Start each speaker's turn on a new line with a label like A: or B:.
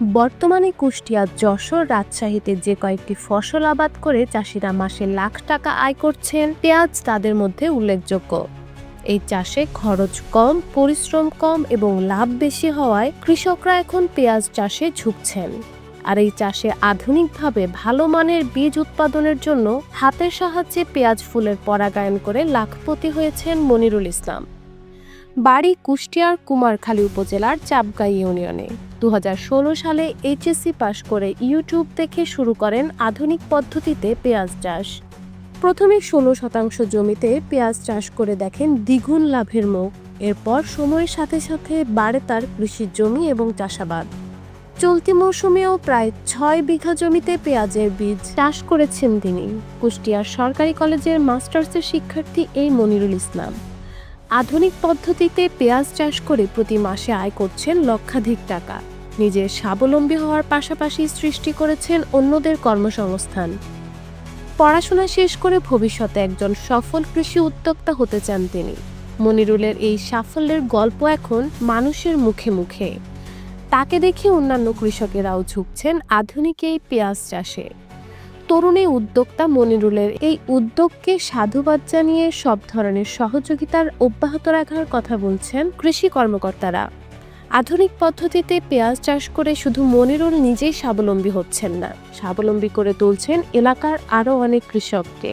A: বর্তমানে কুষ্টিয়া যশোর রাজশাহীতে যে কয়েকটি ফসল আবাদ করে চাষিরা মাসে লাখ টাকা আয় করছেন, পেঁয়াজ তাদের মধ্যে উল্লেখযোগ্য। এই চাষে খরচ কম, পরিশ্রম কম এবং লাভ বেশি হওয়ায় কৃষকরা এখন পেঁয়াজ চাষে ঝুঁকছেন। আর এই চাষে আধুনিকভাবে ভালো মানের বীজ উৎপাদনের জন্য হাতের সাহায্যে পেঁয়াজ ফুলের পরাগায়ন করে লাখপতি হয়েছেন মনিরুল ইসলাম। বাড়ি কুষ্টিয়ার কুমারখালী উপজেলার চাপগাঁ ইউনিয়নে। দু হাজার ষোলো সালে এইচএসসি পাশ করে ইউটিউব দেখে শুরু করেন আধুনিক পদ্ধতিতে পেঁয়াজ চাষ। প্রথমে ষোলো শতাংশ জমিতে পেঁয়াজ চাষ করে দেখেন দ্বিগুণ লাভের মুখ। এরপর সময়ের সাথে সাথে বাড়ে তার কৃষির জমি এবং চাষাবাদ। চলতি মৌসুমেও প্রায় ছয় বিঘা জমিতে পেঁয়াজের বীজ চাষ করেছেন তিনি। কুষ্টিয়ার সরকারি কলেজের মাস্টার্সের শিক্ষার্থী এই মনিরুল ইসলাম। আধুনিক পদ্ধতিতে পেঁয়াজ চাষ করে প্রতি মাসে আয় করছেন লক্ষাধিক টাকা। নিজের স্বাবলম্বী হওয়ার পাশাপাশি সৃষ্টি করেছেন অন্যদের কর্মসংস্থান। পড়াশোনা শেষ করে ভবিষ্যতে একজন সফল কৃষি উদ্যোক্তা হতে চান তিনি। মনিরুলের এই সাফল্যের গল্প এখন মানুষের মুখে মুখে। তাকে দেখে অন্যান্য কৃষকেরাও ঝুঁকছেন আধুনিক এই পেঁয়াজ চাষে। তরুণ উদ্যোক্তা মনিরুলের এই উদ্যোগকে সাধুবাদ জানিয়ে সব ধরনের সহযোগিতার অব্যাহত রাখার কথা বলছেন কৃষি কর্মকর্তারা। আধুনিক পদ্ধতিতে পেঁয়াজ চাষ করে শুধু মনিরুল নিজেই স্বাবলম্বী হচ্ছেন না, স্বাবলম্বী করে তুলছেন এলাকার আরও অনেক কৃষককে।